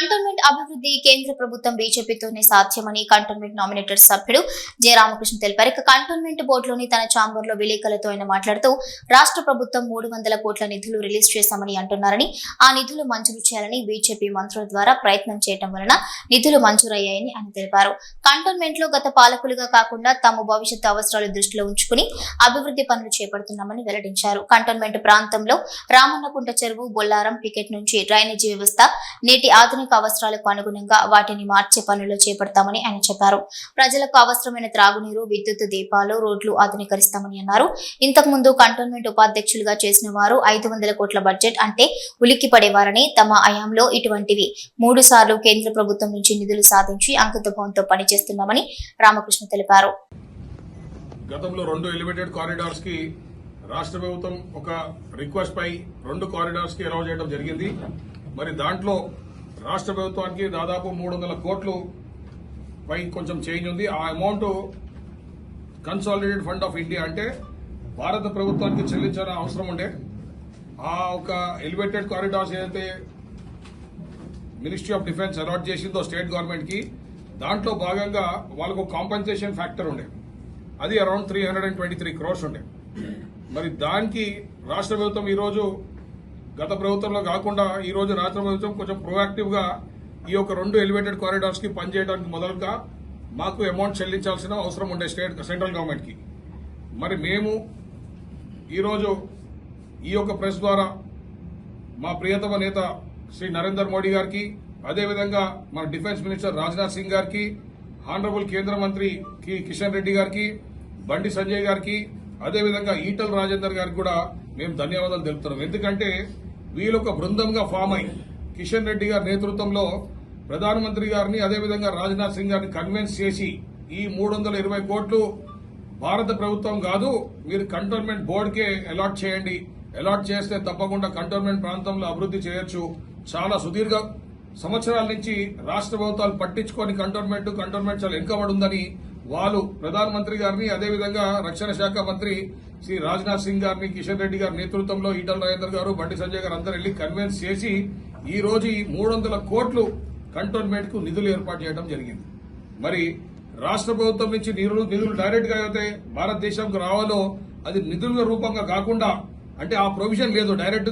Cantonment అభివృద్ధి కేంద్ర ప్రభుత్వం బీజేపీతోనే సాధ్యమని కంటోన్మెంట్ నామినేటెడ్ సభ్యుడు జె రామకృష్ణ తెలిపారు. ఇక కంటోన్మెంట్ బోర్డులోని తన ఛాంబర్లో విలేకరులతో ఆయన మాట్లాడుతూ రాష్ట్ర ప్రభుత్వం మూడు వందల కోట్ల నిధులు రిలీజ్ చేశామని అంటున్నారని ఆ నిధులు మంజూరు చేయాలని బీజేపీ మంత్రుల ద్వారా ప్రయత్నం చేయడం వలన నిధులు మంజూరయ్యాయని ఆయన తెలిపారు. కంటోన్మెంట్లో గత పాలకులుగా కాకుండా తమ భవిష్యత్తు అవసరాలు దృష్టిలో ఉంచుకుని అభివృద్ధి పనులు చేపడుతున్నామని వెల్లడించారు. కంటోన్మెంట్ ప్రాంతంలో రామన్నకుంట చెరువు బొల్లారం పికెట్ నుంచి డ్రైనేజీ వ్యవస్థ నేటి ఆధునిక అవసరాలకు అనుగుణంగా వాటిని మార్చే పనులు చేపడతామని ఆయన చెప్పారు. ప్రజలకు అవసరమైన త్రాగునీరు విద్యుత్ దీపాలు రోడ్లు ఆధునీకరిస్తామని అన్నారు. ఇంతకు ముందు కంటోన్మెంట్ ఉపాధ్యక్షులుగా చేసిన వారు ఐదు వందల కోట్ల బడ్జెట్ అంటే ఉలిక్కి పడేవారని తమ హయాంలో ఇటువంటివి మూడు సార్లు కేంద్ర ప్రభుత్వం నుంచి నిధులు సాధించి అంకితభావంతో పనిచేస్తున్నామని రామకృష్ణ తెలిపారు. గతంలో రెండు ఎలివేటెడ్ కారిడార్స్కి రాష్ట్ర ప్రభుత్వం ఒక రిక్వెస్ట్ పై రెండు కారిడార్స్కి అలౌ చేయడం జరిగింది. మరి దాంట్లో రాష్ట్ర ప్రభుత్వానికి దాదాపు మూడు వందల కోట్లు పై కొంచెం చేంజ్ ఉంది. ఆ amount consolidated fund of India అంటే భారత ప్రభుత్వానికి చెల్లించాల్సిన అవసరం ఉండే. ఆ ఒక ఎలివేటెడ్ కారిడార్స్ ఏదైతే మినిస్ట్రీ ఆఫ్ డిఫెన్స్ అలాట్ చేసిందో స్టేట్ గవర్నమెంట్కి దాంట్లో భాగంగా వాళ్ళకు కాంపన్సేషన్ ఫ్యాక్టర్ ఉండే. అది around three hundred and twenty three crores ఉండే. మరి దానికి రాష్ట్ర ప్రభుత్వం ఈరోజు గత ప్రభుత్వంలో కాకుండా ఈ రోజు రాష్ట్ర ప్రభుత్వం కొంచెం ప్రొయాక్టివ్గా ఈ యొక్క రెండు ఎలివేటెడ్ కారిడార్స్కి పనిచేయడానికి మొదలుగా మాకు అమౌంట్ చెల్లించాల్సిన అవసరం ఉండే స్టేట్ సెంట్రల్ గవర్నమెంట్కి. మరి మేము ఈరోజు ఈ యొక్క ప్రెస్ ద్వారా మా ప్రియతమ నేత శ్రీ నరేందర్ మోడీ గారికి అదేవిధంగా మన డిఫెన్స్ మినిస్టర్ రాజ్నాథ్ సింగ్ గారికి ఆనరబుల్ కేంద్ర మంత్రి కి కిషన్ రెడ్డి గారికి బండి సంజయ్ గారికి అదేవిధంగా ఈటల్ రాజేందర్ గారికి కూడా మేము ధన్యవాదాలు తెలుపుతున్నాం. ఎందుకంటే వీళ్ళొక బృందంగా ఫామ్ అయి కిషన్ రెడ్డి గారి నేతృత్వంలో ప్రధానమంత్రి గారిని అదేవిధంగా రాజ్నాథ్ సింగ్ గారిని కన్విన్స్ చేసి ఈ మూడు వందల ఇరవై కోట్లు భారత ప్రభుత్వం కాదు మీరు కంటోన్మెంట్ బోర్డుకే అలాట్ చేయండి. అలాట్ చేస్తే తప్పకుండా కంటోన్మెంట్ ప్రాంతంలో అభివృద్ధి చేయొచ్చు. చాలా సుదీర్ఘ సంవత్సరాల నుంచి రాష్ట్ర ప్రభుత్వాలు పట్టించుకొని కంటోన్మెంట్ కంటోన్మెంట్ చాలా వెనుకబడి ఉందని వాళ్ళు ప్రధానమంత్రి గారిని అదేవిధంగా రక్షణ శాఖ మంత్రి శ్రీ రాజ్నాథ్ సింగ్ గారిని కిషన్ రెడ్డి గారి నేతృత్వంలో ఈటల రాజేందర్ గారు బండి సంజయ్ గారు అందరూ వెళ్ళి కన్విన్స్ చేసి ఈ రోజు ఈ మూడు వందల కోట్లు కంటోన్మెంట్కు నిధులు ఏర్పాటు చేయడం జరిగింది. మరి రాష్ట్ర ప్రభుత్వం నుంచి నిధులు నిధులు డైరెక్ట్గా అయితే భారతదేశంకు రావాలో అది నిధుల రూపంగా కాకుండా అంటే ఆ ప్రొవిజన్ లేదు direct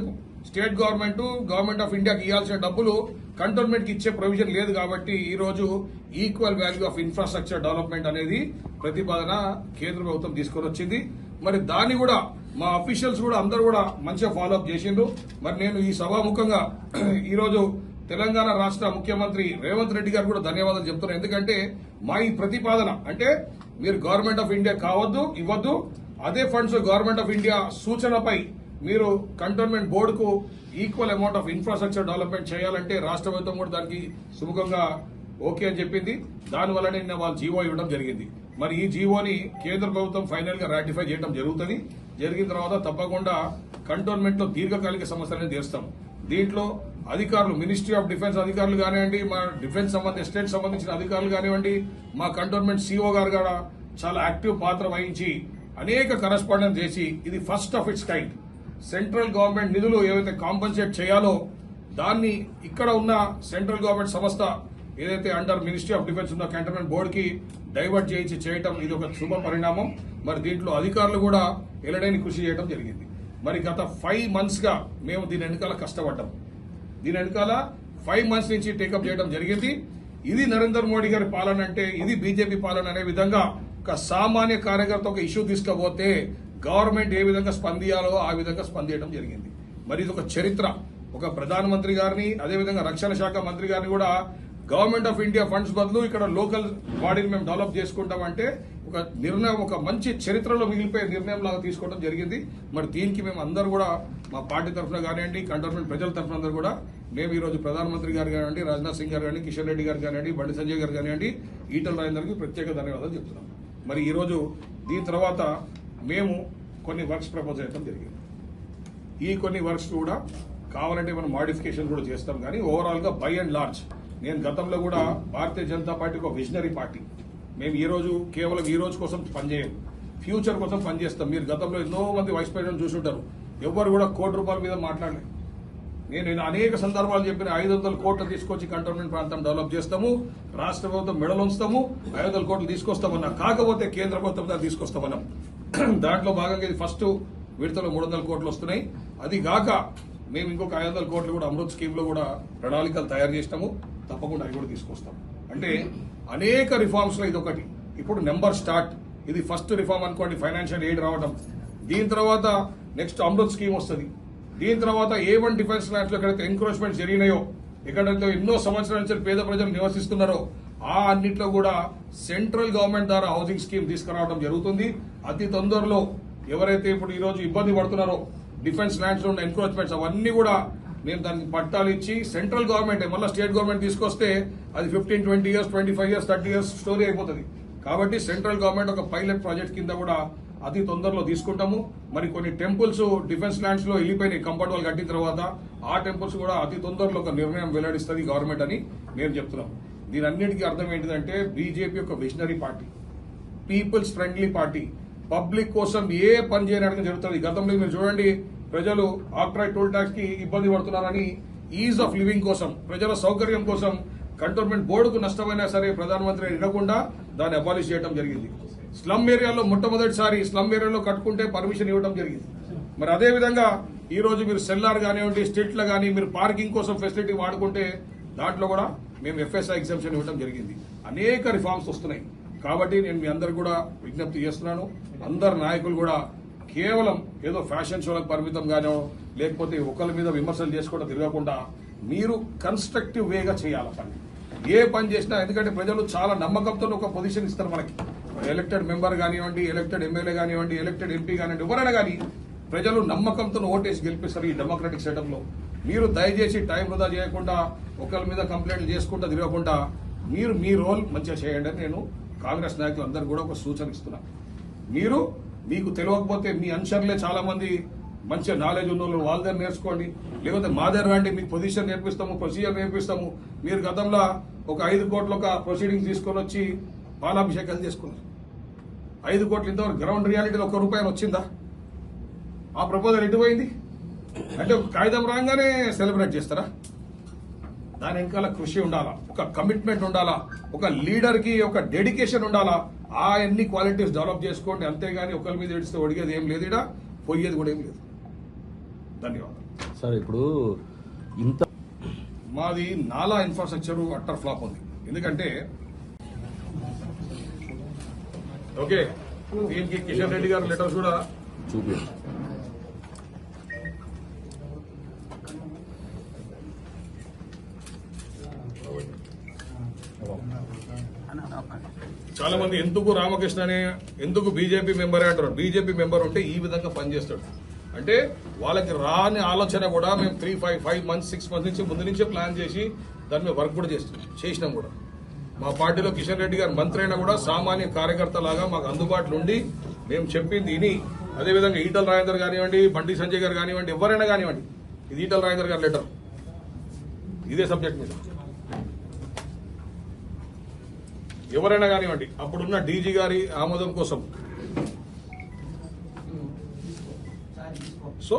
state government government of ఇండియాకి ఇవ్వాల్సిన డబ్బులు కంటోన్మెంట్కి ఇచ్చే ప్రొవిజన్ లేదు కాబట్టి ఈ రోజు equal value of infrastructure development అనేది ప్రతిపాదన కేంద్ర ప్రభుత్వం తీసుకొని వచ్చింది. మరి దాన్ని కూడా మా అఫీషియల్స్ కూడా అందరూ కూడా మంచిగా ఫాలోఅప్ చేసిండ్రు. మరి నేను ఈ సభాముఖంగా ఈరోజు తెలంగాణ రాష్ట్ర ముఖ్యమంత్రి రేవంత్ రెడ్డి గారు కూడా ధన్యవాదాలు చెప్తున్నాను ఎందుకంటే మా ఈ ప్రతిపాదన అంటే మీరు గవర్నమెంట్ ఆఫ్ ఇండియా కావద్దు ఇవ్వద్దు. అదే ఫండ్స్ గవర్నమెంట్ ఆఫ్ ఇండియా సూచనపై మీరు కంటోన్మెంట్ బోర్డుకు equal amount of infrastructure development చేయాలంటే రాష్ట్ర ప్రభుత్వం కూడా దానికి సుముఖంగా ఓకే అని చెప్పింది. దానివల్లనే నిన్న వాళ్ళు జీవో ఇవ్వడం జరిగింది. మరి ఈ జీవోని కేంద్ర ప్రభుత్వం ఫైనల్గా రాటిఫై చేయడం జరుగుతుంది. జరిగిన తర్వాత తప్పకుండా కంటోన్మెంట్లో దీర్ఘకాలిక సమస్యలను తీరుస్తాం. దీంట్లో అధికారులు మినిస్ట్రీ ఆఫ్ డిఫెన్స్ అధికారులు కానివ్వండి మా డిఫెన్స్ సంబంధించి ఎస్టేట్ సంబంధించిన అధికారులు కానివ్వండి మా కంటోన్మెంట్ సీఓ గారు కూడా చాలా యాక్టివ్ పాత్ర వహించి అనేక కరస్పాండెన్స్ చేసి ఇది first of its kind central government నిధులు ఏవైతే కాంపన్సేట్ చేయాలో దాన్ని ఇక్కడ ఉన్న సెంట్రల్ గవర్నమెంట్ సంస్థ ఏదైతే అండర్ మినిస్ట్రీ ఆఫ్ డిఫెన్స్ ఉందో కంటోన్మెంట్ బోర్డుకి డైవర్ట్ చేయించి చేయటం ఇది ఒక శుభ పరిణామం. మరి దీంట్లో అధికారులు కూడా ఎలడైన కృషి చేయడం జరిగింది. మరి గత ఫైవ్ మంత్స్గా మేము దీని వెనకాల కష్టపడ్డాం. దీని వెనకాల ఫైవ్ మంత్స్ నుంచి టేకప్ చేయడం జరిగింది. ఇది నరేంద్ర మోడీ గారి పాలన అంటే ఇది బీజేపీ పాలన అనే విధంగా ఒక సామాన్య కార్యకర్త ఒక ఇష్యూ తీసుకపోతే గవర్నమెంట్ ఏ విధంగా స్పందించాలో ఆ విధంగా స్పందించడం జరిగింది. మరి ఇది ఒక చరిత్ర. ఒక ప్రధానమంత్రి గారిని అదేవిధంగా రక్షణ శాఖ మంత్రి గారిని కూడా గవర్నమెంట్ ఆఫ్ ఇండియా ఫండ్స్ బదులు ఇక్కడ లోకల్ బాడీని మేము డెవలప్ చేసుకుంటామంటే ఒక నిర్ణయం ఒక మంచి చరిత్రలో మిగిలిపోయే నిర్ణయం లాగా తీసుకోవడం జరిగింది. మరి దీనికి మేము అందరూ కూడా మా పార్టీ తరఫున కానివ్వండి కంటోన్మెంట్ ప్రజల తరఫున అందరూ కూడా మేము ఈరోజు ప్రధానమంత్రి గారు కానివ్వండి రాజ్నాథ్ సింగ్ గారు కానీ కిషన్ రెడ్డి గారు కానివ్వండి బండి సంజయ్ గారు కానివ్వండి ఈటల రాజేందర్కి ప్రత్యేక ధన్యవాదాలు చెప్తున్నాం. మరి ఈరోజు దీని తర్వాత మేము కొన్ని వర్క్స్ ప్రపోజ్ చేయడం జరిగింది. ఈ కొన్ని వర్క్స్ కూడా కావాలంటే మనం మాడిఫికేషన్ కూడా చేస్తాం. కానీ ఓవరాల్గా బై అండ్ లార్జ్ నేను గతంలో కూడా భారతీయ జనతా పార్టీ ఒక విజనరీ పార్టీ. మేము ఈరోజు కేవలం ఈ రోజు కోసం పనిచేయం. ఫ్యూచర్ కోసం పనిచేస్తాం. మీరు గతంలో ఎన్నో మంది వైస్ ప్రెసిడెంట్ చూసుంటారు. ఎవ్వరు కూడా కోటి రూపాయల మీద మాట్లాడలేదు. నేను అనేక సందర్భాలు చెప్పిన ఐదు వందల కోట్లు తీసుకొచ్చి కంటోన్మెంట్ ప్రాంతం డెవలప్ చేస్తాము రాష్ట్ర ప్రభుత్వం మెడలు ఉంచుతాము ఐదు వందల కోట్లు తీసుకొస్తామన్నా. కాకపోతే కేంద్ర ప్రభుత్వం దాన్ని తీసుకొస్తామన్నాం. దాంట్లో భాగంగా ఇది ఫస్ట్ విడతలో మూడు వందల కోట్లు వస్తున్నాయి. అది కాక మేము ఇంకొక ఐదు వందల కోట్లు కూడా అమృత్ స్కీమ్లో కూడా ప్రణాళికలు తయారు చేసినాము. తప్పకుండా అవి కూడా తీసుకొస్తాం. అంటే అనేక రిఫార్మ్స్లో ఇది ఒకటి ఇప్పుడు నెంబర్ స్టార్ట్ ఇది ఫస్ట్ రిఫార్మ్ అనుకోండి ఫైనాన్షియల్ ఎయిడ్ రావడం దీని తర్వాత నెక్స్ట్ అమృత్ స్కీమ్ వస్తుంది. దీని తర్వాత ఏ వన్ డిఫెన్స్ ల్యాండ్లో ఎక్కడైతే ఎంక్రోచ్మెంట్ జరిగినాయో ఎక్కడైతే ఎన్నో సంవత్సరాల నుంచి పేద ప్రజలు నివసిస్తున్నారో ఆ అన్నిట్లో కూడా సెంట్రల్ గవర్నమెంట్ ద్వారా హౌసింగ్ స్కీమ్ తీసుకురావడం జరుగుతుంది. అతి తొందరలో ఎవరైతే ఇప్పుడు ఈరోజు ఇబ్బంది పడుతున్నారో డిఫెన్స్ ల్యాండ్స్లో ఉన్న ఎంక్రోచ్మెంట్స్ అవన్నీ కూడా మేము దానికి పట్టాలు ఇచ్చి సెంట్రల్ గవర్నమెంట్ మళ్ళీ స్టేట్ గవర్నమెంట్ తీసుకొస్తే అది fifteen twenty years twenty five years thirty years story అయిపోతుంది. కాబట్టి సెంట్రల్ గవర్నమెంట్ ఒక పైలట్ ప్రాజెక్ట్ కింద కూడా అతి తొందరలో తీసుకుంటాము. మరి కొన్ని టెంపుల్స్ డిఫెన్స్ ల్యాండ్స్లో వెళ్ళిపోయినాయి కంపౌండ్ వాళ్ళు కట్టిన తర్వాత. ఆ టెంపుల్స్ కూడా అతి తొందరలో ఒక నిర్ణయం వెల్లడిస్తుంది గవర్నమెంట్ అని మేము చెప్తున్నాం దీని అన్నిటికీ అర్థం ఏంటిదంటే బీజేపీ ఒక visionary party people's friendly party public కోసం ఏ పని చేయడానికి జరుగుతుంది? గతంలో మీరు చూడండి ప్రజలు ఆఫ్టర్ టోల్ ట్యాక్స్కి ఇబ్బంది పడుతున్నారని ఈజ్ ఆఫ్ లివింగ్ కోసం ప్రజల సౌకర్యం కోసం కంటోన్మెంట్ బోర్డుకు నష్టమైనా సరే ప్రధానమంత్రి వినకుండా దాన్ని అబాలిష్ చేయడం జరిగింది. స్లమ్ ఏరియాలో మొట్టమొదటిసారి స్లమ్ ఏరియాలో కట్టుకుంటే పర్మిషన్ ఇవ్వడం జరిగింది. మరి అదే విధంగా ఈ రోజు మీరు సెల్లార్ కానివ్వండి స్ట్రీట్ల కానీ మీరు పార్కింగ్ కోసం ఫెసిలిటీ వాడుకుంటే దాంట్లో కూడా మేము ఎఫ్ఎస్ఐ ఎగ్జామ్షన్ ఇవ్వడం జరిగింది. అనేక రిఫార్మ్స్ వస్తున్నాయి. కాబట్టి నేను మీ అందరు కూడా విజ్ఞప్తి చేస్తున్నాను. అందరు నాయకులు కూడా కేవలం ఏదో ఫ్యాషన్ షోలకు పరిమితం గానో లేకపోతే ఒకరి మీద విమర్శలు చేసుకోవడం తిరగకుండా మీరు కన్స్ట్రక్టివ్ వేగా చేయాలి పని. ఏ పని చేసినా ఎందుకంటే ప్రజలు చాలా నమ్మకంతో ఒక పొజిషన్ ఇస్తారు మనకి. ఎలక్టెడ్ మెంబర్ కానివ్వండి ఎలక్టెడ్ ఎమ్మెల్యే కానివ్వండి ఎలక్టెడ్ ఎంపీ కానివ్వండి ఎవరైనా కానీ ప్రజలు నమ్మకంతో ఓటేసి గెలిపిస్తారు ఈ డెమోక్రటిక్ సెటప్లో మీరు దయచేసి టైం వృధా చేయకుండా ఒకరి మీద కంప్లైంట్లు చేసుకుంటూ తిరగకుండా మీరు మీ రోల్ మంచిగా చేయండి అని నేను కాంగ్రెస్ నాయకులందరూ కూడా ఒక సూచన ఇస్తున్నా. మీరు మీకు తెలియకపోతే మీ అనుచరులే చాలా మంది మంచిగా నాలెడ్జ్ ఉన్న వాళ్ళు వాళ్ళ దగ్గర నేర్చుకోండి. లేకపోతే మా దగ్గర రండి మీకు పొజిషన్ నేర్పిస్తాము ప్రొసీజర్ నేర్పిస్తాము. మీరు గతంలో ఒక ఐదు కోట్ల ఒక ప్రొసీడింగ్ తీసుకొని వచ్చి పాలాభిషేకాలు చేసుకున్నారు. ఐదు కోట్లు ఇంతవరకు గ్రౌండ్ రియాలిటీలో ఒక రూపాయి వచ్చిందా? ఆ ప్రపోజల్ ఎటుపోయింది? అంటే ఒక కాగితం రాగానే సెలబ్రేట్ చేస్తారా? దాని వెనకాల కృషి ఉండాలా? ఒక కమిట్మెంట్ ఉండాలా? ఒక లీడర్కి ఒక డెడికేషన్ ఉండాలా? ఆ అన్ని క్వాలిటీస్ డెవలప్ చేసుకోండి అంతేగాని ఒకరి మీద ఏడిస్తే ఒడిగేది ఏం లేదు ఇడా పోయేది కూడా ఏం లేదు. ధన్యవాదాలు. సార్ ఇప్పుడు ఇంత మాది నాలా ఇన్ఫ్రాస్ట్రక్చర్ అట్టర్ ఫ్లాప్ ఉంది. ఎందుకంటే ఓకే దీనికి కిషన్ రెడ్డి గారి లెటర్స్ కూడా చూపి చాలా మంది ఎందుకు రామకృష్ణ అనే ఎందుకు బీజేపీ మెంబర్ అంటారు బీజేపీ మెంబర్ ఉంటే ఈ విధంగా పనిచేస్తాడు. అంటే వాళ్ళకి రాని ఆలోచన కూడా మేము three five five months six months నుంచి ముందు నుంచే ప్లాన్ చేసి దాని మీద వర్క్ కూడా చేస్తున్నాం చేసినాం కూడా. మా పార్టీలో కిషన్ రెడ్డి గారు మంత్రి అయినా కూడా సామాన్య కార్యకర్త లాగా మాకు అందుబాటులో ఉండి మేము చెప్పింది ఇని అదేవిధంగా ఈటల రాజేందర్ కానివ్వండి బండి సంజయ్ గారు కానివ్వండి ఎవరైనా కానివ్వండి ఇది ఈటల రాజేందర్ గారి లెటర్ ఇదే సబ్జెక్ట్ మీద. ఎవరైనా కానివ్వండి అప్పుడున్న డీజీ గారి ఆమోదం కోసం. సో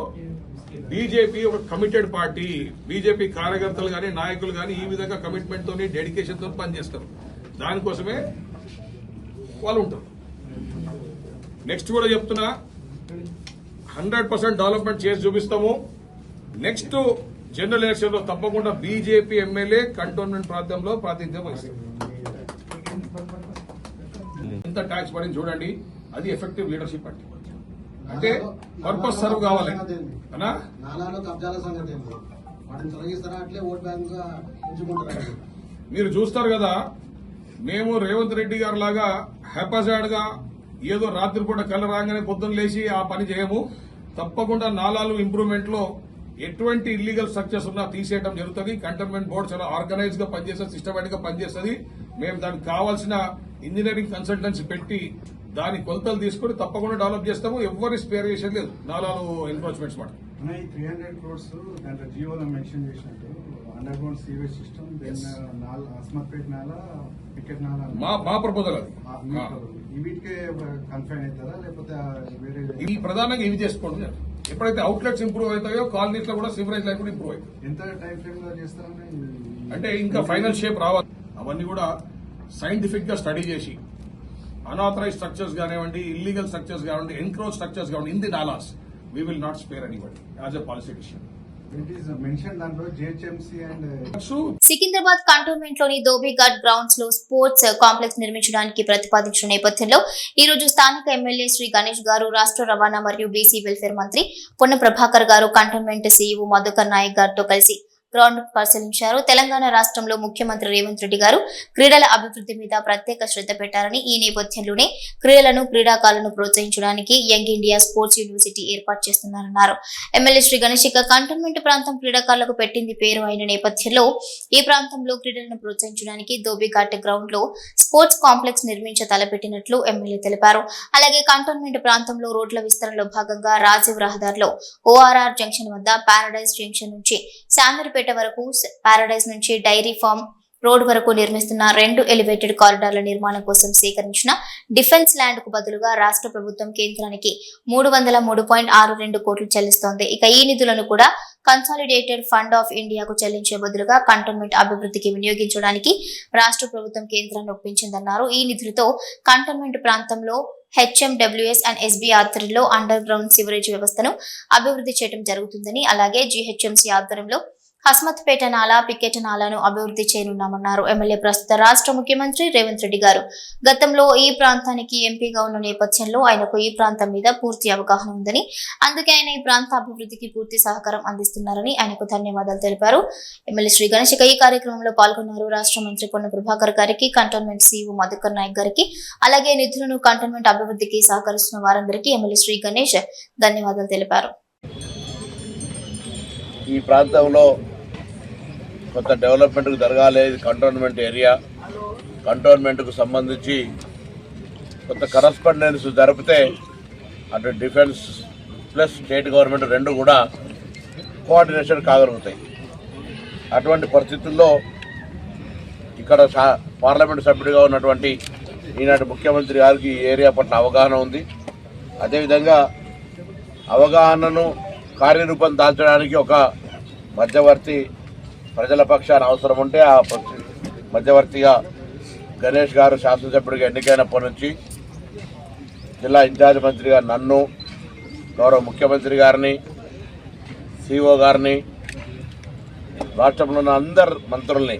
బీజేపీ ఒక కమిటెడ్ పార్టీ బీజేపీ కార్యకర్తలు కానీ నాయకులు కానీ ఈ విధంగా కమిట్మెంట్ తోని డెడికేషన్తో పనిచేస్తారు. దానికోసమే వాళ్ళు ఉంటారు. నెక్స్ట్ కూడా చెప్తున్నా హండ్రెడ్ పర్సెంట్ డెవలప్మెంట్ చేసి చూపిస్తాము. నెక్స్ట్ జనరల్ ఎలక్షన్లో తప్పకుండా బీజేపీ ఎమ్మెల్యే కంటోన్మెంట్ ప్రాంతంలో ప్రాతినిధ్యం వహిస్తారు. ఎంత ట్యాక్స్ పడింది చూడండి అది ఎఫెక్టివ్ లీడర్షిప్ అంటే అంటే పర్పస్ సర్వ్ కావాలి. అనా నాలాలో కబ్జాల సంగతి ఏంటి వాటిని తొలగిస్తారా? అట్లే ఓట్ బ్యాంక్గా ఉంచుకుంటారా మీరు చూస్తారు కదా మేము రేవంత్ రెడ్డి గారు లాగా హ్యాపజాడ్గా ఏదో రాత్రిపూట కళ్ళ రాగానే పొద్దున్న లేచి ఆ పని చేయము. తప్పకుండా నాలాలు ఇంప్రూవ్మెంట్లో ఎటువంటి ఇల్లీగల్ స్ట్రక్చర్స్ ఉన్నా తీసేయడం జరుగుతుంది. కంటోన్మెంట్ బోర్డు చాలా ఆర్గనైజ్గా పనిచేస్తుంది సిస్టమేటిక్గా పనిచేస్తుంది. మేము దానికి కావాల్సిన ఇంజనీరింగ్ కన్సల్టెన్సీ పెట్టి దాని కొలతలు తీసుకుని తప్పకుండా డెవలప్ చేస్తాము. ఎవరి స్పేర్ చేసేది లేదు. నాలాలు ఎన్క్రోచ్మెంట్స్ మాట త్రీ హండ్రెడ్ క్రోర్స్ దాంట్లో జియోలో మెన్షన్ చేసినట్టు under ground sewage system then నాల అస్మత్పేట్ నాల పికెట్ నాల మా ప్రపోజల్ అది. వీటికే కన్ఫైన్ లేకపోతే వేరే ఇవి ప్రధానంగా ఇవి చేసుకోండి ఎప్పుడైతే అవుట్లెట్స్ ఇంప్రూవ్ అవుతాయో కాలనీస్లో కూడా సివరేజ్ లైన్ కూడా ఇంప్రూవ్ అవుతుంది ఎంత టైం ఫ్రేమ్లో చేస్తారని? అంటే ఇంకా ఫైనల్ షేప్ రావాలి. అవన్నీ కూడా సైంటిఫిక్గా స్టడీ చేసి అనాథరైజ్ స్ట్రక్చర్స్ కానివ్వండి ఇల్లీగల్ స్ట్రక్చర్స్ కానివ్వండి ఎన్క్రోచ్ స్ట్రక్చర్స్ కానివ్వండి in the Dallas we will not spare anybody as a policy decision it is mention దాంట్లో జిహెచ్ఎంసీ అండ్ సికింద్రాబాద్ కంటోన్మెంట్లోని దోబిఘాట్ గ్రౌండ్స్లో స్పోర్ట్స్ కాంప్లెక్స్ నిర్మించడానికి ప్రతిపాదించిన నేపథ్యంలో ఈ రోజు స్థానిక ఎమ్మెల్యే శ్రీ గణేష్ గారు రాష్ట్ర రవాణా మరియు బీసీ వెల్ఫేర్ మంత్రి పొన్న ప్రభాకర్ గారు కంటోన్మెంట్ సీఈఓ మధుకర్ నాయక్ గారితో కలిసి గ్రౌండ్ పరిశీలించారు. తెలంగాణ రాష్ట్రంలో ముఖ్యమంత్రి రేవంత్ రెడ్డి గారు క్రీడల అభివృద్ధి మీద ప్రత్యేక శ్రద్ధ పెట్టారని ఈ నేపథ్యంలోనే క్రీడలను క్రీడాకారులను ప్రోత్సహించడానికి యంగ్ ఇండియా స్పోర్ట్స్ యూనివర్సిటీ ఏర్పాటు చేస్తున్నారన్నారు ఎమ్మెల్యే శ్రీ గణేష్ ఇక కంటోన్మెంట్ ప్రాంతం క్రీడాకారులకు పెట్టింది పేరు అయిన నేపథ్యంలో ఈ ప్రాంతంలో క్రీడలను ప్రోత్సహించడానికి దోబిఘాట్ గ్రౌండ్లో స్పోర్ట్స్ కాంప్లెక్స్ నిర్మించ తలపెట్టినట్లు ఎమ్మెల్యే తెలిపారు. అలాగే కంటోన్మెంట్ ప్రాంతంలో రోడ్ల విస్తరణలో భాగంగా రాజీవ్ రహదారిలో ఓఆర్ఆర్ జంక్షన్ వద్ద పారడైజ్ జంక్షన్ నుంచి శామీర్పేట వరకు పారడైజ్ నుంచి డైరీ ఫార్మ్ రోడ్ వరకు నిర్మిస్తున్న రెండు ఎలివేటెడ్ కారిడార్ల నిర్మాణం కోసం సేకరించిన డిఫెన్స్ ల్యాండ్కు బదులుగా రాష్ట్ర ప్రభుత్వం కేంద్రానికి మూడు వందల మూడు పాయింట్ ఆరు రెండు కోట్లు చెల్లిస్తోంది. ఇక ఈ నిధులను కూడా కన్సాలిడేటెడ్ ఫండ్ ఆఫ్ ఇండియాకు చెల్లించే బదులుగా కంటోన్మెంట్ అభివృద్ధికి వినియోగించడానికి రాష్ట్ర ప్రభుత్వం కేంద్రాన్ని ఒప్పించిందన్నారు. ఈ నిధులతో కంటోన్మెంట్ ప్రాంతంలో హెచ్ఎండబ్ల్యూఎస్ అండ్ ఎస్బీ ఆధ్వర్యంలో అండర్ గ్రౌండ్ సివరేజ్ వ్యవస్థను అభివృద్ధి చేయడం జరుగుతుందని అలాగే జీహెచ్ఎంసీ ఆధ్వర్యంలో హస్మత్పేట నాలా పికెట్ నాలాను అభివృద్ధి చేయనున్నామన్నారు. ఎమ్మెల్యే ప్రస్తుత రాష్ట్ర ముఖ్యమంత్రి రేవంత్ రెడ్డి గారు. గతంలో ఈ ప్రాంతానికి ఎంపీగా ఉన్న నేపథ్యంలో ఆయనకు ఈ ప్రాంతం మీద పూర్తి అవగాహన ఉందని అందుకే ఆయన ఈ ప్రాంత అభివృద్ధికి పూర్తి సహకారం అందిస్తున్నారని ఆయనకు ధన్యవాదాలు తెలిపారు. ఎమ్మెల్యే శ్రీ గణేష్ ఈ కార్యక్రమంలో పాల్గొన్నారు. రాష్ట్ర మంత్రి పొన్న ప్రభాకర్ గారికి కంటోన్మెంట్ సీఈఓ మధుకర్ నాయక్ గారికి అలాగే నిధులను కంటోన్మెంట్ అభివృద్ధికి సహకరిస్తున్న వారందరికీ ఎమ్మెల్యే శ్రీ గణేష్ ధన్యవాదాలు తెలిపారు. ఈ ప్రాంతంలో కొంత డెవలప్మెంట్కు జరగాలి. ఇది కంటోన్మెంట్ ఏరియా. కంటోన్మెంట్కు సంబంధించి కొంత కరస్పాండెన్స్ జరిపితే అటు డిఫెన్స్ ప్లస్ స్టేట్ గవర్నమెంట్ రెండు కూడా కోఆర్డినేషన్ కాగలుగుతాయి. అటువంటి పరిస్థితుల్లో ఇక్కడ సా- పార్లమెంట్ సభ్యుడిగా ఉన్నటువంటి ఈనాటి ముఖ్యమంత్రి గారికి ఈ ఏరియా పట్ల అవగాహన ఉంది. అదేవిధంగా అవగాహనను కార్యరూపం దాల్చడానికి ఒక మధ్యవర్తి ప్రజల పక్షాన అవసరం ఉంటే ఆ పక్ష- మధ్యవర్తిగా గణేష్ గారు శాసనసభ్యుడిగా ఎన్నికైనప్పటి నుంచి జిల్లా ఇన్ఛార్జ్ మంత్రిగా నన్ను గౌరవ ముఖ్యమంత్రి గారిని సిఓ గారిని రాష్ట్రంలో ఉన్న అందరు మంత్రుల్ని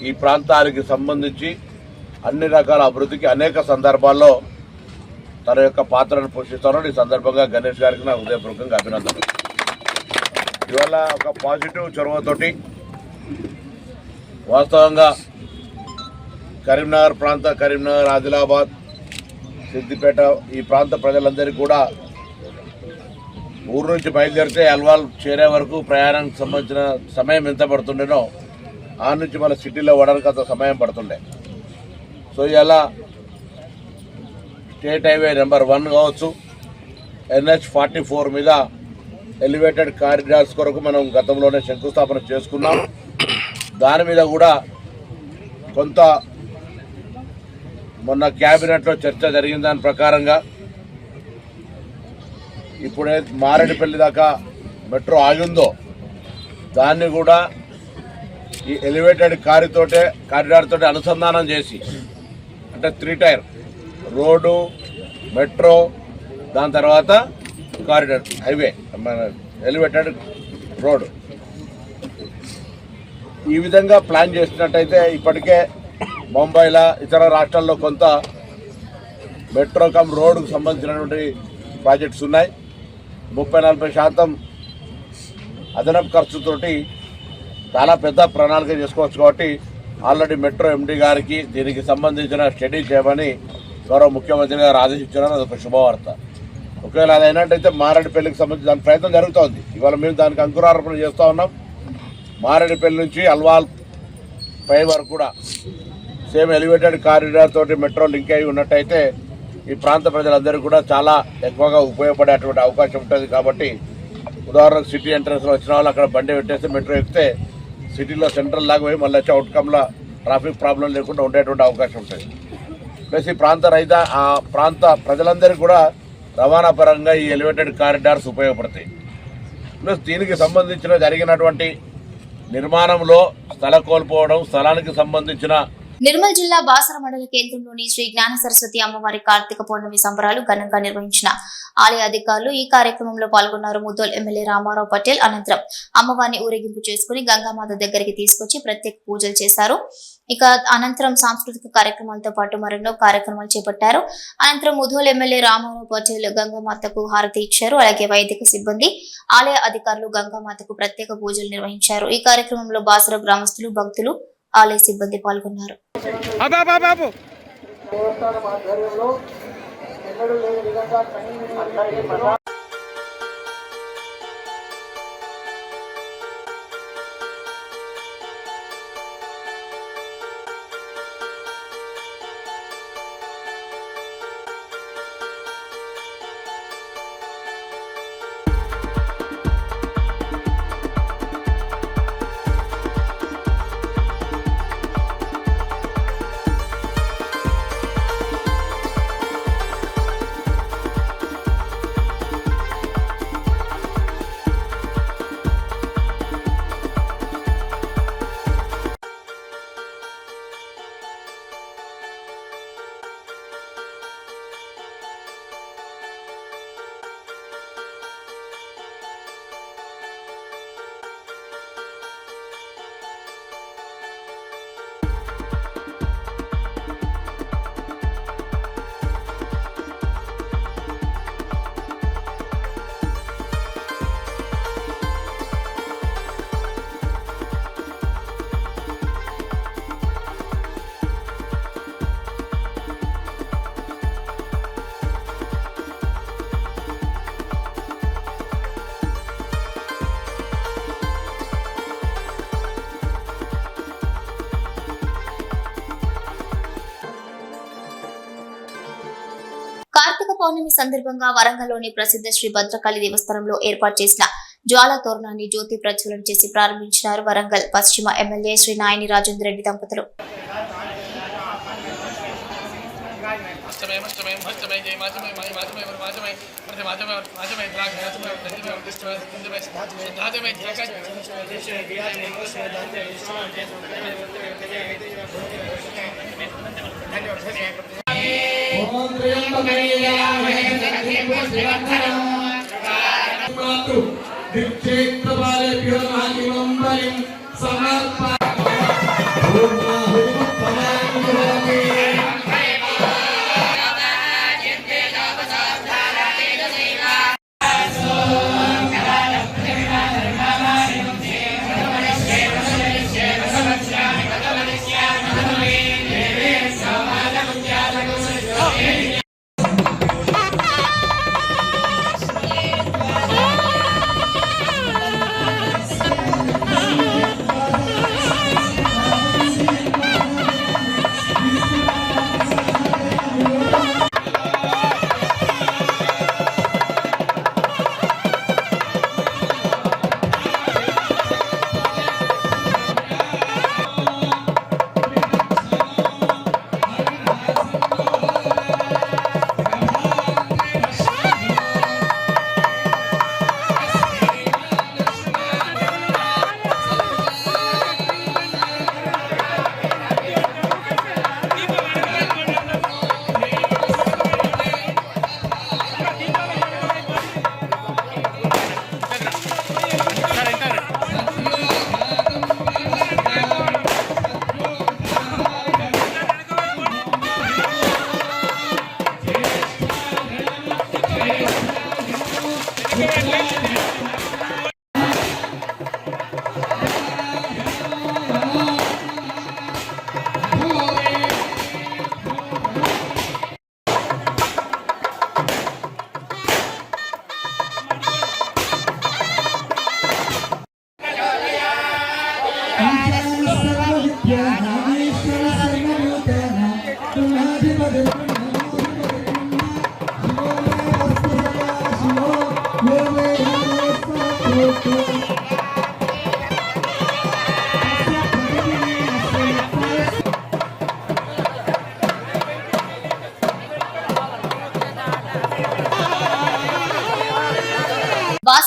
ఈ ప్రాంతానికి సంబంధించి అన్ని రకాల అభివృద్ధికి అనేక సందర్భాల్లో తన యొక్క పాత్రను పోషిస్తారని ఈ సందర్భంగా గణేష్ గారికి నా హృదయపూర్వకంగా అభినందనలు. ఇవాళ ఒక పాజిటివ్ చొరవతోటి వాస్తవంగా కరీంనగర్ ప్రాంత కరీంనగర్ ఆదిలాబాద్ సిద్దిపేట ఈ ప్రాంత ప్రజలందరికీ కూడా ఊరు నుంచి బయలుదేరితే అల్వాల్ చేరే వరకు ప్రయాణానికి సంబంధించిన సమయం ఎంత పడుతుండేనో ఆ నుంచి మన సిటీలో పడడానికి అంత సమయం పడుతుండే. సో ఇలా స్టేట్ హైవే నెంబర్ వన్ కావచ్చు ఎన్హెచ్ ఫార్టీ ఫోర్ మీద ఎలివేటెడ్ కారిడార్స్ కొరకు మనం గతంలోనే శంకుస్థాపన చేసుకున్నాం. దాని మీద కూడా కొంత మొన్న క్యాబినెట్లో చర్చ జరిగిన దాని ప్రకారంగా ఇప్పుడే మారేడుపల్లి దాకా మెట్రో ఆగిందో దాన్ని కూడా ఈ ఎలివేటెడ్ కారితోటే కారిడార్తో అనుసంధానం చేసి అంటే త్రీ టైర్ రోడ్డు మెట్రో దాని తర్వాత కారిడార్ హైవే ఎలివేటెడ్ రోడ్ ఈ విధంగా ప్లాన్ చేసినట్టయితే ఇప్పటికే ముంబైలో ఇతర రాష్ట్రాల్లో కొంత మెట్రో కమ్ రోడ్డుకు సంబంధించినటువంటి ప్రాజెక్ట్స్ ఉన్నాయి. ముప్పై నలభై శాతం అదనపు ఖర్చుతోటి చాలా పెద్ద ప్రణాళిక చేసుకోవచ్చు కాబట్టి ఆల్రెడీ మెట్రో ఎండి గారికి దీనికి సంబంధించిన స్టడీ చేయమని గౌరవ ముఖ్యమంత్రి గారు ఆదేశించారని అది ఒక శుభవార్త. ఒకవేళ అది అయినట్టయితే మారేడుపల్లికి సంబంధించి దాని ప్రయత్నం జరుగుతోంది. ఇవాళ మేము దానికి అంకురారోపణ చేస్తూ ఉన్నాం. మారేడుపల్లి నుంచి అల్వాల్ పై వరకు కూడా సేమ్ ఎలివేటెడ్ కారిడార్ తోటి మెట్రో లింక్ అయి ఉన్నట్టయితే ఈ ప్రాంత ప్రజలందరూ కూడా చాలా ఎక్కువగా ఉపయోగపడేటువంటి అవకాశం ఉంటుంది కాబట్టి ఉదాహరణకు సిటీ ఎంట్రన్స్లో వచ్చిన వాళ్ళు అక్కడ బండి పెట్టేస్తే మెట్రో ఎక్కితే సిటీలో సెంట్రల్ లాగా పోయి మళ్ళీ వచ్చి అవుట్కమ్లో ట్రాఫిక్ ప్రాబ్లం లేకుండా ఉండేటువంటి అవకాశం ఉంటుంది. ప్లస్ ఈ ప్రాంత రైత ఆ ప్రాంత ప్రజలందరికీ కూడా రవాణా పరంగా ఈ ఎలివేటెడ్ కారిడార్స్ ఉపయోగపడతాయి. ప్లస్ దీనికి సంబంధించిన జరిగినటువంటి నిర్మాణంలో స్థల కోల్పోవడం స్థలానికి సంబంధించిన నిర్మల్ జిల్లా బాసర మండల కేంద్రంలోని శ్రీ జ్ఞాన సరస్వతి అమ్మవారి కార్తీక పౌర్ణమి సంబరాలు ఘనంగా నిర్వహించిన ఆలయ అధికారులు ఈ కార్యక్రమంలో పాల్గొన్నారు. ముద్దోల్ ఎమ్మెల్యే రామారావు పటేల్ అనంతరం అమ్మవారిని ఊరేగింపు చేసుకుని గంగామాత దగ్గరికి తీసుకొచ్చి ప్రత్యేక పూజలు చేశారు. ఇక అనంతరం సాంస్కృతిక కార్యక్రమాలతో పాటు మరెన్నో కార్యక్రమాలు చేపట్టారు. అనంతరం ముధోల్ ఎమ్మెల్యే రామారావు పటేల్ గంగామాతకు హారతి ఇచ్చారు. అలాగే వైదిక సిబ్బంది ఆలయ అధికారులు గంగామాతకు ప్రత్యేక పూజలు నిర్వహించారు. ఈ కార్యక్రమంలో బాసర గ్రామస్తులు భక్తులు ఆలయ సిబ్బంది పాల్గొన్నారు. దేవస్థానం ఆధ్వర్యంలో ఎన్నడూ లేని విధంగా పౌర్ణమి సందర్భంగా వరంగల్లోని ప్రసిద్ధ శ్రీ భద్రకాళి దేవస్థానంలో ఏర్పాటు చేసిన జ్వాల తోరణాన్ని జ్యోతి ప్రజ్వలన చేసి ప్రారంభించినారు వరంగల్ పశ్చిమ ఎమ్మెల్యే శ్రీ నాయని రాజేంద్ర రెడ్డి దంపతులు ओम त्र्यंबकरेयामहे सखीभूत श्रीवर्धनम् दीक्षेत्रपालेभ्यो महादिवं बलिं समर्थ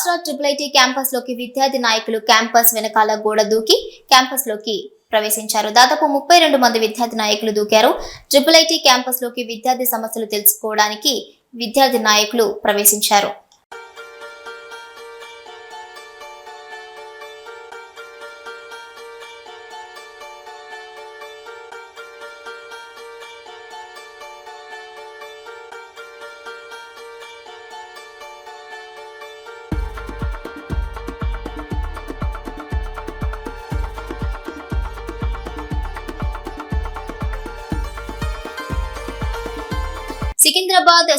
రాష్ట్ర ట్రిపుల్ ఐటీ క్యాంపస్లోకి విద్యార్థి నాయకులు క్యాంపస్ వెనకాల గోడ దూకి క్యాంపస్లోకి ప్రవేశించారు. దాదాపు ముప్పై రెండు మంది విద్యార్థి నాయకులు దూకారు. ట్రిపుల్ ఐటీ క్యాంపస్లోకి విద్యార్థి సమస్యలు తెలుసుకోవడానికి విద్యార్థి నాయకులు ప్రవేశించారు.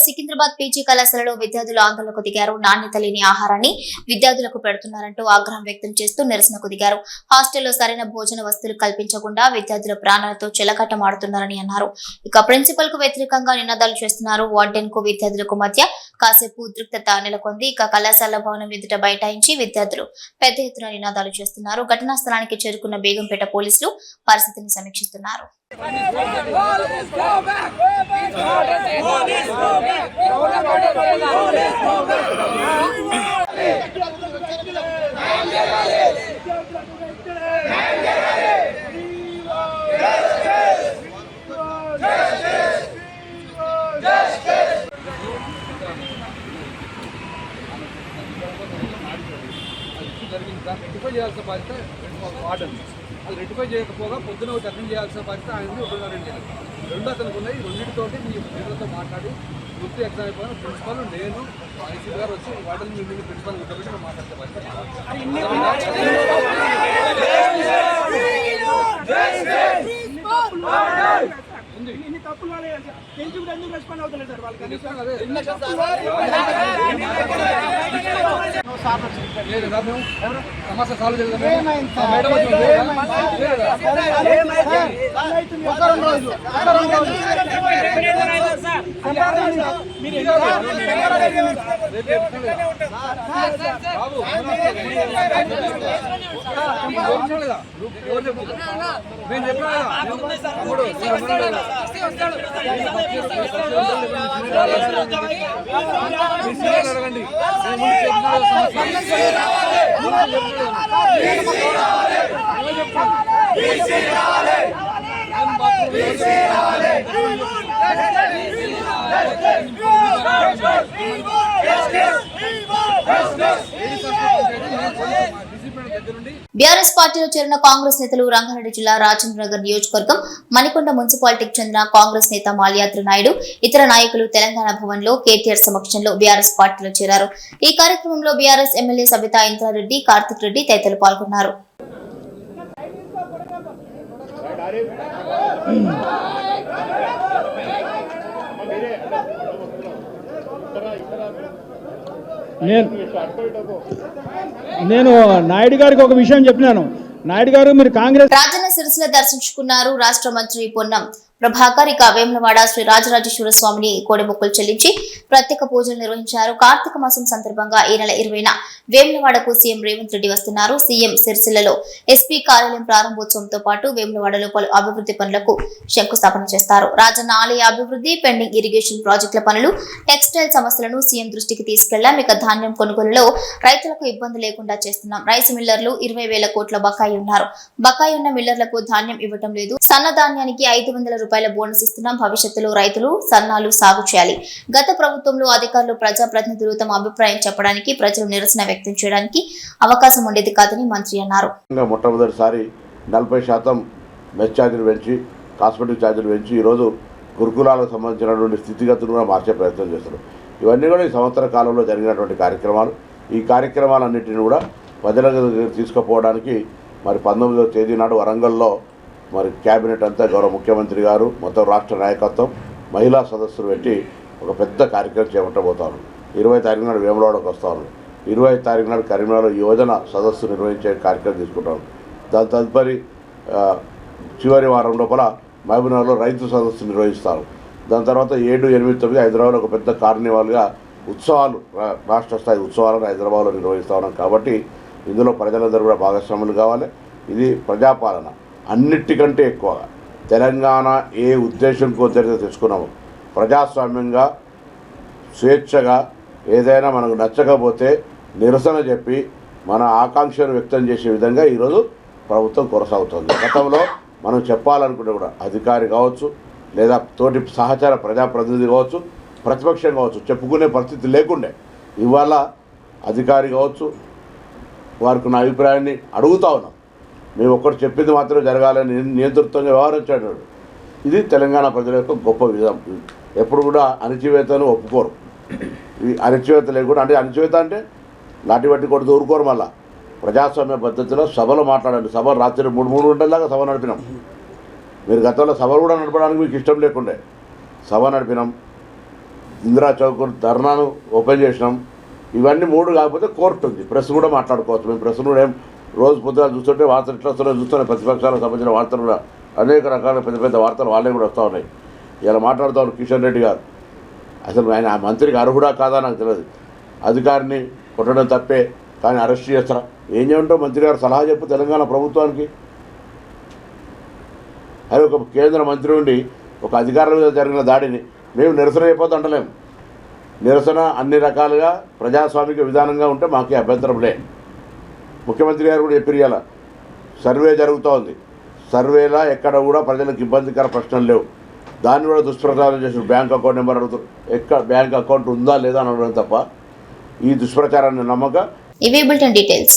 సికింద్రాబాద్ సికింద్రాబాద్ పీజీ కళాశాలలో విద్యార్థులు ఆందోళనకు దిగారు. నాణ్యత లేని ఆహారాన్ని విద్యార్థులకు పెడుతున్నారంటూ ఆగ్రహం వ్యక్తం చేస్తూ నిరసనకు దిగారు. హాస్టల్లో సరైన భోజన వస్తువులు కల్పించకుండా విద్యార్థుల ప్రాణాలతో చెలకట్టమాడుతున్నారని అన్నారు. ఇక ప్రిన్సిపల్కు వ్యతిరేకంగా నినాదాలు చేస్తున్నారు. వార్డెన్కు విద్యార్థులకు మధ్య కాసేపు ఉద్రిక్తత నెలకొంది. ఇక కళాశాల భవనం ఎదుట బైఠాయించి విద్యార్థులు పెద్ద ఎత్తున నినాదాలు చేస్తున్నారు. ఘటనా స్థలానికి చేరుకున్న బేగంపేట పోలీసులు పరిస్థితిని సమీక్షిస్తున్నారు. జరిగింది దాన్ని రెక్టిఫై చేయాల్సిన బాధ్యత వార్డెన్ అది రెక్టిఫై చేయకపోగా పొద్దున ఒకటి అటెండ్ చేయాల్సిన బాధ్యత ఆయన ఒకటి అటెండ్ చేయాలి రెండు అతనికి ఉన్నాయి రెండింటితోటి మీ పిల్లలతో మాట్లాడి గుర్తు ఎగ్జామ్ అయిపోయిన ప్రిన్సిపల్ నేను ఐసీ గారు వచ్చి వార్డెన్ మీ ప్రిన్సిపల్ కూర్చోబెట్టి మేము మాట్లాడే బాధ్యత ఇన్ని తప్పులు వాళ్ళే తెలిసి కూడా ఎందుకు రెస్పాండ్ అవుతలేదు సార్ వాళ్ళకి అదే సమస్య సాల్వ్ చేద్దాం అడగండి నేను బీఆర్ఎస్ పార్టీలో చేరిన కాంగ్రెస్ నేతలు రంగారెడ్డి జిల్లా రాజేంద్రనగర్ నియోజకవర్గం మణికొండ మున్సిపాలిటీకి చెందిన కాంగ్రెస్ నేత మాల్యాద్రి నాయుడు ఇతర నాయకులు తెలంగాణ భవన్లో కేటీఆర్ సమక్షంలో బీఆర్ఎస్ పార్టీలో చేరారు. ఈ కార్యక్రమంలో బీఆర్ఎస్ ఎమ్మెల్యే సబితా ఇంద్రారెడ్డి కార్తిక్ రెడ్డి తదితరులు పాల్గొన్నారు. నేను నేను నాయుడు గారికి ఒక విషయం చెప్పినాను. నాయుడు గారు మీరు కాంగ్రెస్ రాజన్న సిరిసిల దర్శించుకున్నారు రాష్ట్ర మంత్రి పొన్నం. ప్రభాకర్ ఇక వేములవాడ శ్రీ రాజరాజేశ్వర స్వామిని కోడెమొక్కులు చెల్లించి ప్రత్యేక పూజలు నిర్వహించారు. కార్తీక మాసం సందర్భంగా ఈ నెల ఇరవైన వేములవాడకు సీఎం రేవంత్ రెడ్డి వస్తున్నారు. సీఎం సిరిసిల్లలో ఎస్పీ కార్యాలయం ప్రారంభోత్సవంతో పాటు వేములవాడలో పలు అభివృద్ధి పనులకు శంకుస్థాపన చేస్తారు. రాజన్న ఆలయ అభివృద్ధి పెండింగ్ ఇరిగేషన్ ప్రాజెక్టుల పనులు టెక్స్టైల్ సమస్యలను సీఎం దృష్టికి తీసుకెళ్ళాం ఇక ధాన్యం కొనుగోలులో రైతులకు ఇబ్బంది లేకుండా చేస్తున్నాం. రైస్ మిల్లర్లు ఇరవై వేల కోట్ల బకాయి ఉన్నారు. బకాయి ఉన్న మిల్లర్లకు ధాన్యం ఇవ్వటం లేదు. సన్న ధాన్యానికి ఐదు వందల రూపాయల బోనస్ ఇస్తున్నాం. భవిష్యత్తులో రైతులు సన్నాలు సాగు చేయాలి. గత ప్రభుత్వంలో అధికారులు ప్రజాప్రతినిధులు తమ అభిప్రాయం చెప్పడానికి ప్రజలు నిరసన వ్యక్తం చేయడానికి అవకాశం ఉండేది కాదని మంత్రి అన్నారు. మొట్టమొదటిసారి నలభై శాతం మెస్ ఛార్జీలు పెంచి కాస్మెటిక్ ఛార్జీలు పెంచి ఈరోజు గురుకులాలకు సంబంధించినటువంటి స్థితిగతులు కూడా మార్చే ప్రయత్నం చేస్తారు ఇవన్నీ కూడా ఈ సంవత్సర కాలంలో జరిగినటువంటి కార్యక్రమాలు. ఈ కార్యక్రమాలన్నింటినీ కూడా ప్రజల తీసుకుపోవడానికి మరి పంతొమ్మిదవ తేదీ నాడు వరంగల్లో మరి క్యాబినెట్ అంతా గౌరవ ముఖ్యమంత్రి గారు మొత్తం రాష్ట్ర నాయకత్వం మహిళా సదస్సులు పెట్టి ఒక పెద్ద కార్యక్రమం చేపట్టబోతాను ఇరవై తారీఖు నాడు వేములవాడకు వస్తాను ఇరవై తారీఖు నాడు కరీంనగర్లో యువజన సదస్సు నిర్వహించే కార్యక్రమం తీసుకుంటాను దాని తదుపరి చివరి వారం లోపల మహబూబ్నగర్లో రైతు సదస్సు నిర్వహిస్తారు. దాని తర్వాత ఏడు ఎనిమిది తొమ్మిది హైదరాబాద్లో ఒక పెద్ద కార్నివాల్గా ఉత్సవాలు రాష్ట్ర స్థాయి ఉత్సవాలను హైదరాబాద్లో నిర్వహిస్తా ఉన్నాం. కాబట్టి ఇందులో ప్రజలందరూ కూడా భాగస్వాములు కావాలి. ఇది ప్రజాపాలన. అన్నిటికంటే ఎక్కువగా తెలంగాణ ఏ ఉద్దేశం కోసైతే తెచ్చుకున్నాము. ప్రజాస్వామ్యంగా స్వేచ్ఛగా ఏదైనా మనకు నచ్చకపోతే నిరసన చెప్పి మన ఆకాంక్షను వ్యక్తం చేసే విధంగా ఈరోజు ప్రభుత్వం కొనసాగుతుంది. గతంలో మనం చెప్పాలనుకుంటే కూడా అధికారి కావచ్చు లేదా తోటి సహచార ప్రజాప్రతినిధి కావచ్చు ప్రతిపక్షం కావచ్చు చెప్పుకునే పరిస్థితి లేకుండే. ఇవాళ అధికారి కావచ్చు వారికి నా అభిప్రాయాన్ని అడుగుతా ఉన్నాం. మేము ఒక్కరు చెప్పింది మాత్రమే జరగాలని నియంతృత్వంగా వ్యవహరించాడు ఇది తెలంగాణ ప్రజల యొక్క గొప్ప విధం ఎప్పుడు కూడా అణచివేతను ఒప్పుకోరు. ఇది అణచివేత లేకుండా అంటే అణచివేత అంటే లాటి బట్టి కొడుతూ ఊరుకోరు మళ్ళా. ప్రజాస్వామ్య పద్ధతిలో సభలో మాట్లాడండి. సభ రాత్రి మూడు మూడు గంటల సభ నడిపినాం. మీరు గతంలో సభలు కూడా నడపడానికి మీకు ఇష్టం లేకుండే. సభ నడిపినాం. ఇందిరా చౌక్ ధర్నాను ఓపెన్ చేసినాం. ఇవన్నీ మూడు కాకపోతే కోర్టు ఉంది. ప్రెస్ కూడా మాట్లాడుకోవచ్చు. మేము ప్రెస్ కూడా ఏం రోజు పొద్దున చూస్తుంటే వార్తలు ఇట్లా వస్తున్నాయి చూస్తున్నాయి. ప్రతిపక్షాలకు సంబంధించిన వార్తలు కూడా అనేక రకాల పెద్ద పెద్ద వార్తలు వాళ్ళే కూడా వస్తూ ఉన్నాయి. ఇలా మాట్లాడుతూ కిషన్ రెడ్డి గారు. అసలు ఆయన ఆ మంత్రికి అర్హుడా కాదా నాకు తెలియదు. అధికారిని కొట్టడం తప్పే కానీ అరెస్ట్ చేస్తారా? ఏం చేయమంటావు? మంత్రి గారు సలహా చెప్పు తెలంగాణ ప్రభుత్వానికి. అది ఒక కేంద్ర మంత్రి ఉండి ఒక అధికారుల మీద జరిగిన దాడిని మేము నిరసన అయిపోతూ అంటలేము నిరసన అన్ని రకాలుగా ప్రజాస్వామిక విధానంగా ఉంటే మాకే అభ్యంతరం లేదు ముఖ్యమంత్రి గారు కూడా చెప్పారు ఇవాళ. సర్వే జరుగుతూ ఉంది సర్వేలా ఎక్కడ కూడా ప్రజలకు ఇబ్బందికర ప్రశ్నలు లేవు. దాన్ని కూడా దుష్ప్రచారం చేసిన బ్యాంక్ అకౌంట్ నెంబర్ అడుగుతారు ఎక్కడ బ్యాంక్ అకౌంట్ ఉందా లేదా అని అడగడం తప్ప ఈ దుష్ప్రచారాన్ని నమ్మక ఇవి బులెటిన్ డీటెయిల్స్.